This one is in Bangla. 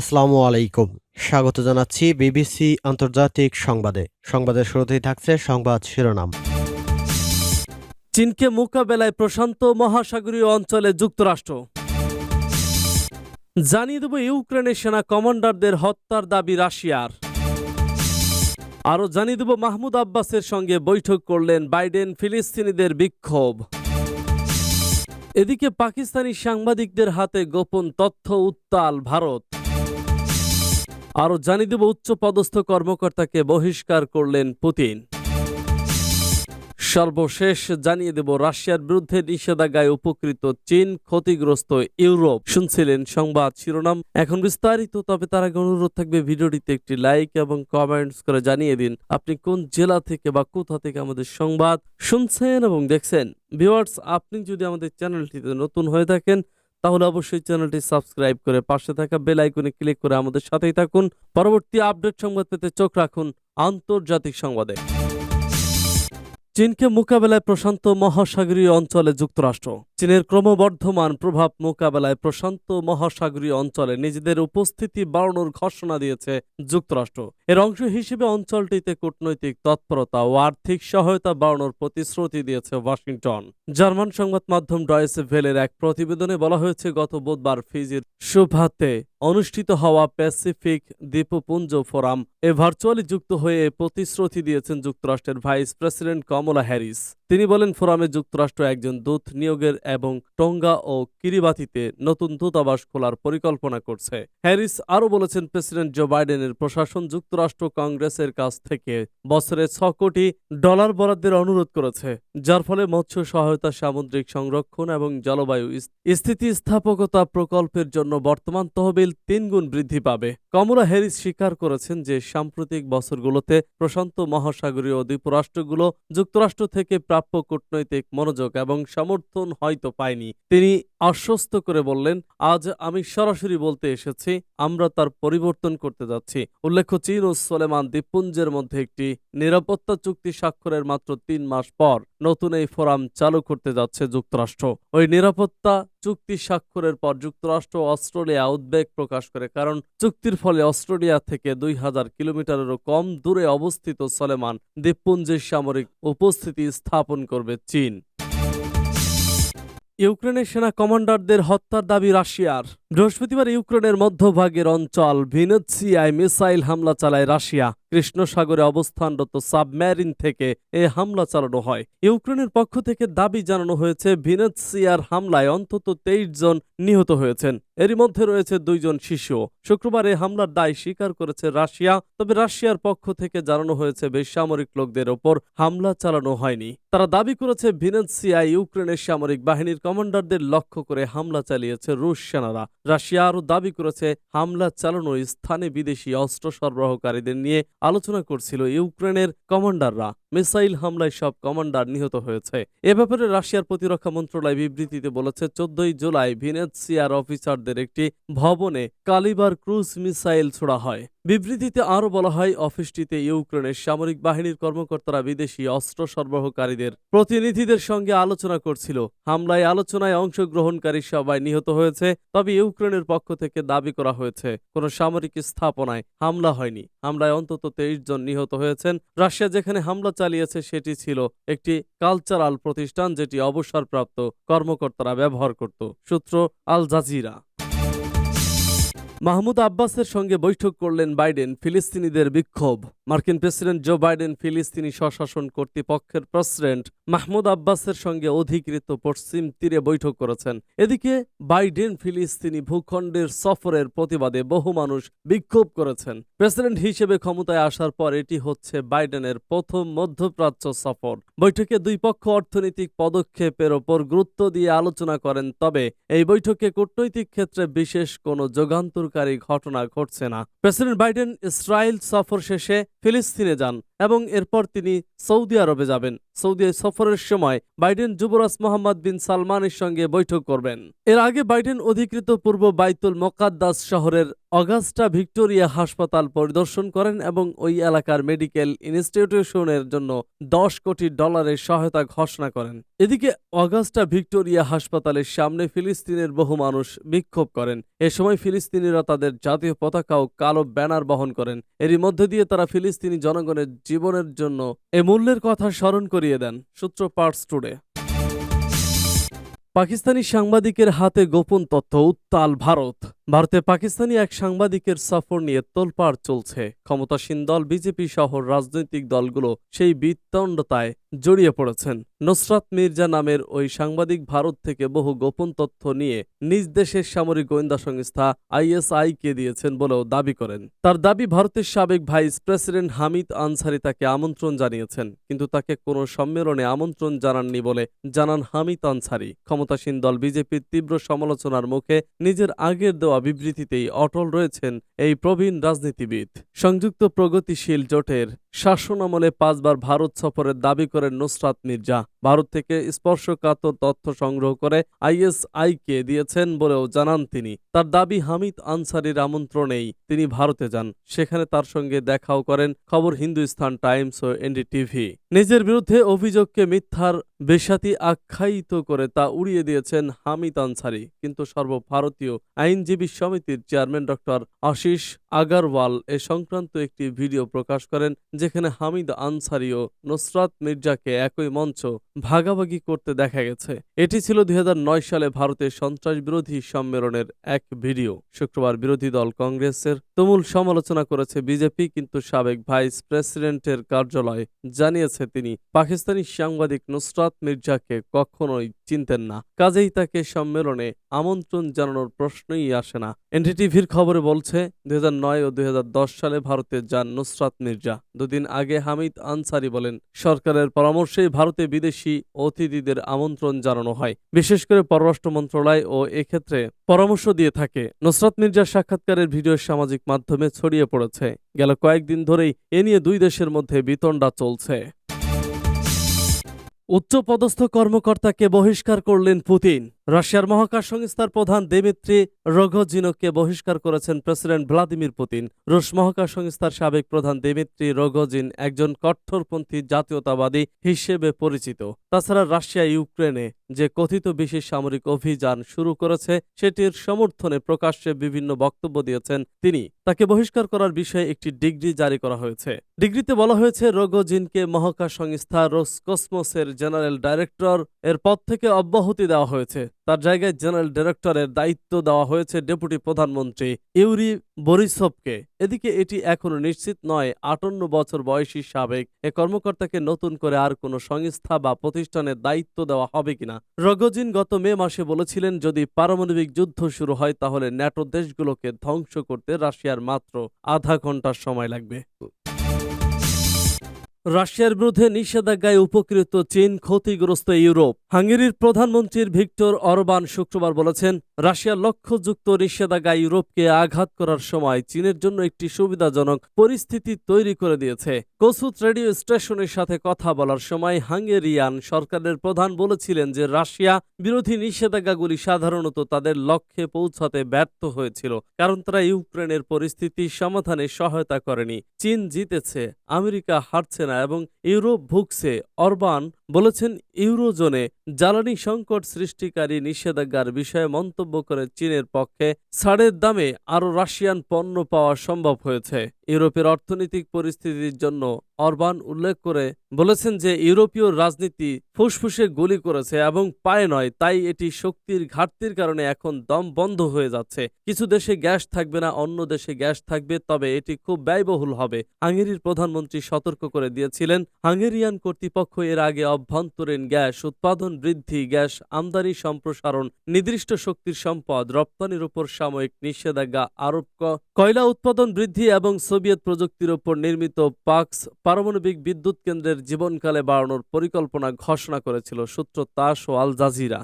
আসসালামু আলাইকুম। স্বাগত জানাচ্ছি বিবিসি আন্তর্জাতিক সংবাদে। সংবাদের শুরুতেই থাকছে সংবাদ শিরোনাম। চীনকে মোকাবেলায় প্রশান্ত মহাসাগরীয় অঞ্চলে যুক্তরাষ্ট্র। জানিয়ে দেব ইউক্রেনের সেনা কমান্ডারদের হত্যার দাবি রাশিয়ার। আরও জানিয়ে দেব মাহমুদ আব্বাসের সঙ্গে বৈঠক করলেন বাইডেন ফিলিস্তিনিদের বিক্ষোভ। এদিকে পাকিস্তানি সাংবাদিকদের হাতে গোপন তথ্য উত্তাল ভারত। আরও জানিয়ে দেব, উচ্চপদস্থ কর্মকর্তাকে বহিষ্কার করলেন পুতিন। সর্বশেষ জানিয়ে দেব, রাশিয়ার বিরুদ্ধে নিষেধাজ্ঞায় উপকৃত চীন ক্ষতিগ্রস্ত ইউরোপ। শুনছিলেন সংবাদ শিরোনাম। এখন বিস্তারিত, তবে তার আগে অনুরোধ থাকবে, ভিডিওটিতে একটি লাইক এবং কমেন্টস করে জানিয়ে দিন, আপনি কোন জেলা থেকে বা কোথা থেকে আমাদের সংবাদ শুনছেন এবং দেখছেন। ভিউয়ার্স, আপনি যদি আমাদের চ্যানেলটিতে নতুন হয়ে থাকেন তাহলে অবশ্যই চ্যানেলটি সাবস্ক্রাইব করে পাশে থাকা বেল আইকনে ক্লিক করে আমাদের সাথেই থাকুন। পরবর্তী আপডেট সংবাদ পেতে চোখ রাখুন আন্তর্জাতিক সংবাদে। চীনকে মোকাবেলায় প্রশান্ত মহাসাগরীয় অঞ্চলে যুক্তরাষ্ট্র। চীনের ক্রমবর্ধমান প্রভাব মোকাবেলায় প্রশান্ত মহাসাগরীয় অঞ্চলে নিজেদের উপস্থিতি বাড়ানোর ঘোষণা দিয়েছে যুক্তরাষ্ট্র। এর অংশ হিসেবে অঞ্চলটিতে কূটনৈতিক তৎপরতা ও আর্থিক সহায়তা বাড়ানোর প্রতিশ্রুতি দিয়েছে ওয়াশিংটন। জার্মান সংবাদ মাধ্যম ডয়েসে ভেলের এক প্রতিবেদনে বলা হয়েছে, গত বুধবার ফিজির সুভাতে অনুষ্ঠিত হওয়া প্যাসিফিক দ্বীপপুঞ্জ ফোরাম এ ভার্চুয়ালি যুক্ত হয়ে প্রতিশ্রুতি দিয়েছেন যুক্তরাষ্ট্রের ভাইস প্রেসিডেন্ট কমলা হ্যারিস তিনি বলেন ফোরামে যুক্তরাষ্ট্র একজন দূত নিয়োগের এবং টঙ্গা ও কিরিবাতিতে নতুন দূতাবাস খোলার পরিকল্পনা করছে। হ্যারিস আরও বলেছেন প্রেসিডেন্ট জো বাইডেনের প্রশাসন যুক্তরাষ্ট্র কংগ্রেসের কাছ থেকে বছরে ছ কোটি ডলার বরাদ্দের অনুরোধ করেছে, যার ফলে মৎস্য সহায়তা, সামুদ্রিক সংরক্ষণ এবং জলবায়ু স্থিতিস্থাপকতা প্রকল্পের জন্য বর্তমান তহবিল তিনগুণ বৃদ্ধি পাবে। কমলা হ্যারিস স্বীকার করেছেন যে, সাম্প্রতিক বছরগুলোতে প্রশান্ত মহাসাগরীয় দ্বীপরাষ্ট্রগুলো যুক্তরাষ্ট্র থেকে প্রাপ্য কূটনৈতিক মনোযোগ এবং সমর্থন হয়তো পায়নি। তিনি আশ্বস্ত করে বললেন, আজ আমি সরাসরি বলতে এসেছি, আমরা তার পরিবর্তন করতে যাচ্ছি। উল্লেখ্য, চীন ও সোলেমান দ্বীপপুঞ্জের মধ্যে একটি নিরাপত্তা চুক্তি স্বাক্ষরের মাত্র তিন মাস পর নতুন এই ফোরাম চালু করতে যাচ্ছে যুক্তরাষ্ট্র। ওই নিরাপত্তা চুক্তি স্বাক্ষরের পর যুক্তরাষ্ট্র অস্ট্রেলিয়া উদ্বেগ প্রকাশ করে, কারণ চুক্তির ফলে অস্ট্রেলিয়া থেকে দুই হাজার কিলোমিটারেরও কম দূরে অবস্থিত সলেমান দ্বীপপুঞ্জের সামরিক উপস্থিতি স্থাপন করবে চীন। ইউক্রেনের সেনা কমান্ডারদের হত্যার দাবি রাশিয়ার। বৃহস্পতিবার ইউক্রেনের মধ্যভাগের অঞ্চল ভিনেৎসিয়ায় মিসাইল হামলা চালায় রাশিয়া। কৃষ্ণ সাগরে অবস্থানরত সাবমেরিন থেকে এ হামলা চালানো হয়। ইউক্রেনের পক্ষ থেকে দাবি জানানো হয়েছে, ভিনেৎসিয়ার হামলায় অন্তত তেইশ জন নিহত হয়েছেন। এরই মধ্যে রয়েছে দুইজন শিশু। শুক্রবার এ হামলার দায় স্বীকার করেছে রাশিয়া, তবে রাশিয়ার পক্ষ থেকে জানানো হয়েছে, বেসামরিক লোকদের ওপর হামলা চালানো হয়নি। তারা দাবি করেছে, ভিনেৎসিয়ায় ইউক্রেনের সামরিক বাহিনীর কমান্ডারদের লক্ষ্য করে হামলা চালিয়েছে রুশ সেনারা। রাশিয়া আরও দাবি করেছে হামলা চালানো স্থানে বিদেশি অস্ত্র সরবরাহকারীদের নিয়ে আলোচনা করছিল ইউক্রেনের কমান্ডাররা। মিসাইল হামলায় সব কমান্ডার নিহত হয়েছে। এ ব্যাপারে রাশিয়ার প্রতিরক্ষা মন্ত্রণালয় বিবৃতিতে বলেছে, চোদ্দই জুলাই ভিনেৎসিয়ার অফিসারদের একটি ভবনে কালিবার ক্রুজ মিসাইল ছোড়া হয়। বিবৃতিতে আরও বলা হয়, অফিসটিতে ইউক্রেনের সামরিক বাহিনীর কর্মকর্তারা বিদেশি অস্ত্র সরবরাহকারীদের প্রতিনিধিদের সঙ্গে আলোচনা করছিল। হামলায় আলোচনায় অংশগ্রহণকারী সবাই নিহত হয়েছে, তবে ইউক্রেনের পক্ষ থেকে দাবি করা হয়েছে, কোনো সামরিক স্থাপনায় হামলা হয়নি। হামলায় অন্তত তেইশ জন নিহত হয়েছেন। রাশিয়া যেখানে হামলা চালিয়েছে সেটি ছিল একটি কালচারাল প্রতিষ্ঠান যেটি অবসরপ্রাপ্ত কর্মকর্তারা ব্যবহার করত। সূত্র আল জাজিরা। মাহমুদ আব্বাসের সঙ্গে বৈঠক করলেন বাইডেন, ফিলিস্তিনিদের বিক্ষোভ। মার্কিন প্রেসিডেন্ট জো বাইডেন ফিলিস্তিনি স্বশাসন কর্তৃপক্ষের প্রেসিডেন্ট মাহমুদ আব্বাসের সঙ্গে অধিকৃত পশ্চিম তীরে বৈঠক করেছেন। এদিকে বাইডেন ফিলিস্তিনি ভূখণ্ডের সফরের প্রতিবাদে বহু মানুষ বিক্ষোভ করেছেন। প্রেসিডেন্ট হিসেবে ক্ষমতায় আসার পর এটি হচ্ছে বাইডেনের প্রথম মধ্যপ্রাচ্য সফর। বৈঠকে দুই পক্ষ অর্থনৈতিক পদক্ষেপের ওপর গুরুত্ব দিয়ে আলোচনা করেন, তবে এই বৈঠকে কূটনৈতিক ক্ষেত্রে বিশেষ কোনো যুগান্তরকারী ঘটনা ঘটছে না। প্রেসিডেন্ট বাইডেন ইসরায়েল সফর শেষে ফিলিস্তিনে যান। এবং এরপর তিনি সৌদি আরবে যাবেন। সৌদি সফরের সময় বাইডেন যুবরাজ মোহাম্মদ বিন সালমানের সঙ্গে বৈঠক করবেন। এর আগে বাইডেন অধিকৃত পূর্ব বাইতুল মোকাদ্দাস শহরের অগাস্টা ভিক্টোরিয়া হাসপাতাল পরিদর্শন করেন এবং ওই এলাকার মেডিকেল ইনস্টিটিউশনের জন্য দশ কোটি ডলারের সহায়তা ঘোষণা করেন। এদিকে অগাস্টা ভিক্টোরিয়া হাসপাতালের সামনে ফিলিস্তিনের বহু মানুষ বিক্ষোভ করেন। এ সময় ফিলিস্তিনিরা তাদের জাতীয় পতাকা ও কালো ব্যানার বহন করেন। এরই মধ্যে দিয়ে তারা ফিলিস্তিনি জনগণের জীবনের জন্য এ মূল্যের কথা স্মরণ করিয়ে দেন সূত্র পার্টস টুডে পাকিস্তানি সাংবাদিকের হাতে গোপন তথ্য, উত্তাল ভারত। ভারতে পাকিস্তানি এক সাংবাদিকের সফর নিয়ে তোলপাড় চলছে। ক্ষমতাসীন দল, বিজেপি সহ রাজনৈতিক দলগুলো সেই বিতণ্ডতায় জড়িয়ে পড়েছেন। নুসরাত মির্জা নামের ওই সাংবাদিক ভারত থেকে বহু গোপন তথ্য নিয়ে নিজ দেশের সামরিক গোয়েন্দা সংস্থা আইএসআইকে দিয়েছেন বলেও দাবি করেন। তার দাবি, ভারতের সাবেক ভাইস প্রেসিডেন্ট হামিদ আনসারি তাকে আমন্ত্রণ জানিয়েছেন, কিন্তু তাকে কোনো সম্মেলনে আমন্ত্রণ জানাননি বলে জানান হামিদ আনসারি। ক্ষমতাসীন দল বিজেপির তীব্র সমালোচনার মুখে নিজের আগের দেওয়া বিবৃতিতেই অটল রয়েছেন এই প্রবীণ রাজনীতিবিদ। সংযুক্ত প্রগতিশীল জোটের শাসন আমলে পাঁচবার ভারত সফরের দাবি করেন নুসরাত মির্জা। ভারত থেকে স্পর্শকাতর তথ্য সংগ্রহ করে আইএসআইকে দিয়েছেন বলেও জানান তিনি। তার দাবি, হামিদ আনসারির আমন্ত্রণেই। তিনি ভারতে যান। সেখানে তার সঙ্গে দেখাও করেন খবর হিন্দুস্তান টাইমস ও এনডিটিভি। নিজের বিরুদ্ধে অভিযোগকে মিথ্যার বেসাতি আখ্যায়িত করে তা উড়িয়ে দিয়েছেন হামিদ আনসারি। কিন্তু সর্বভারতীয় আইনজীবী সমিতির চেয়ারম্যান ডক্টর আশিস আগারওয়াল এ সংক্রান্ত একটি ভিডিও প্রকাশ করেন, যেখানে হামিদ আনসারি ও নুসরাত মির্জাকে একই মঞ্চ ভাগাভাগি করতে দেখা গেছে। এটি ছিল দুই হাজার নয় সালে ভারতের সন্ত্রাস বিরোধী সম্মেলনের এক ভিডিও। শুক্রবার বিরোধী দল কংগ্রেসের তুমুল সমালোচনা করেছে বিজেপি, কিন্তু সাবেক ভাইস প্রেসিডেন্টের কার্যালয় জানিয়েছে তিনি। পাকিস্তানি সাংবাদিক নুসরাত মির্জাকে কখনোই চিনতেন না। কাজেই তাকে সম্মেলনে আমন্ত্রণ জানানোর প্রশ্নই আসে না। এনডিটিভির খবরে বলছে, দুই হাজার নয় ও দুই হাজার দশ সালে ভারতে যান নুসরাত মির্জা। দুদিন আগে হামিদ আনসারি বলেন, সরকারের পরামর্শেই ভারতে বিদেশি অতিথিদের আমন্ত্রণ জানানো হয়। বিশেষ করে পররাষ্ট্র মন্ত্রণালয় ও এক্ষেত্রে পরামর্শ দিয়ে থাকে। নুসরাত মির্জার সাক্ষাৎকারের ভিডিও সামাজিক মাধ্যমে ছড়িয়ে পড়েছে। গেল কয়েকদিন ধরেই এ নিয়ে দুই দেশের মধ্যে বিতণ্ডা চলছে। উচ্চপদস্থ কর্মকর্তাকে বহিষ্কার করলেন পুতিন। রাশিয়ার মহাকাশ সংস্থার প্রধান দেমিত্রি রোগজিনোকে বহিষ্কার করেছেন প্রেসিডেন্ট ভ্লাদিমির পুতিন। রুশ মহাকাশ সংস্থার সাবেক প্রধান দেমিত্রি রোগজিন একজন কঠোরপন্থী জাতীয়তাবাদী হিসেবে পরিচিত। তাছাড়া রাশিয়া ইউক্রেনে যে কথিত বিশেষ সামরিক অভিযান শুরু করেছে, সেটির সমর্থনে প্রকাশ্যে বিভিন্ন বক্তব্য দিয়েছেন তিনি। তাকে বহিষ্কার করার বিষয়ে একটি ডিগ্রি জারি করা হয়েছে। ডিগ্রিতে বলা হয়েছে, রোগজিনকে মহাকাশ সংস্থা রোসকসমোসের জেনারেল ডাইরেক্টর এর পদ থেকে অব্যাহতি দেওয়া হয়েছে। তার জায়গায় জেনারেল ডাইরেক্টরের দায়িত্ব দেওয়া হয়েছে ডেপুটি প্রধানমন্ত্রী ইউরি বরিসভকে। এদিকে এটি এখনও নিশ্চিত নয়, আটান্ন বছর বয়সী সাবেক এ কর্মকর্তাকে নতুন করে আর কোনো সংস্থা বা প্রতিষ্ঠানের দায়িত্ব দেওয়া হবে কিনা। রগজিন গত মে মাসে বলেছিলেন, যদি পারমাণবিক যুদ্ধ শুরু হয়, তাহলে ন্যাটো দেশগুলোকে ধ্বংস করতে রাশিয়ার মাত্র আধা ঘণ্টার সময় লাগবে। রাশিয়ার বিরুদ্ধে নিষেধাজ্ঞায় উপকৃত চীন ক্ষতিগ্রস্ত ইউরোপ। হাঙ্গেরির প্রধানমন্ত্রীর ভিক্টর অরবান শুক্রবার বলেছেন রাশিয়ার লক্ষ্যযুক্ত নিষেধাজ্ঞা ইউরোপকে আঘাত করার সময় চীনের জন্য একটি সুবিধাজনক পরিস্থিতি তৈরি করে দিয়েছে। কসুত রেডিও স্টেশনের সাথে কথা বলার সময় হাঙ্গেরিয়ান সরকারের প্রধান বলেছিলেন যে, রাশিয়া বিরোধী নিষেধাজ্ঞাগুলি সাধারণত তাদের লক্ষ্যে পৌঁছাতে ব্যর্থ হয়েছিল, কারণ তারা ইউক্রেনের পরিস্থিতি সমাধানে সহায়তা করেনি। চীন জিতেছে, আমেরিকা হারছে না এবং ইউরোপ ভুগছে অরবান বলেছেন, ইউরোজোনে জ্বালানি সংকট সৃষ্টিকারী নিষেধাজ্ঞার বিষয়ে মন্তব্য করে চীনের পক্ষে ছাড়ের দামে আরও রাশিয়ান পণ্য পাওয়া সম্ভব হয়েছে। ইউরোপের অর্থনৈতিক পরিস্থিতির জন্য অরবান উল্লেখ করে বলেছেন যে, ইউরোপীয় রাজনীতি ফুসফুসে গুলি করেছে এবং পায়ে নয়, তাই এটি শক্তির ঘাটতির কারণে এখন দম বন্ধ হয়ে যাচ্ছে। কিছু দেশে গ্যাস থাকবে না, অন্য দেশে গ্যাস থাকবে, তবে এটি খুব ব্যয়বহুল হবে। হাঙ্গেরির প্রধানমন্ত্রী সতর্ক করে দিয়েছিলেন, হাঙ্গেরিয়ান কর্তৃপক্ষ এর আগে অভ্যন্তরীণ গ্যাস উৎপাদন বৃদ্ধি, গ্যাস আমদানি সম্প্রসারণ, নির্দিষ্ট শক্তির সম্পদ, রপ্তানির উপর সাময়িক নিষেধাজ্ঞা আরোপ কয়লা উৎপাদন বৃদ্ধি এবং সোভিয়েত প্রযুক্তির উপর নির্মিত পাক্স পারমাণবিক বিদ্যুৎ কেন্দ্রের জীবনকালে বাড়ানোর পরিকল্পনা ঘোষণা করেছিল সূত্র তাস ও আল জাজিরা।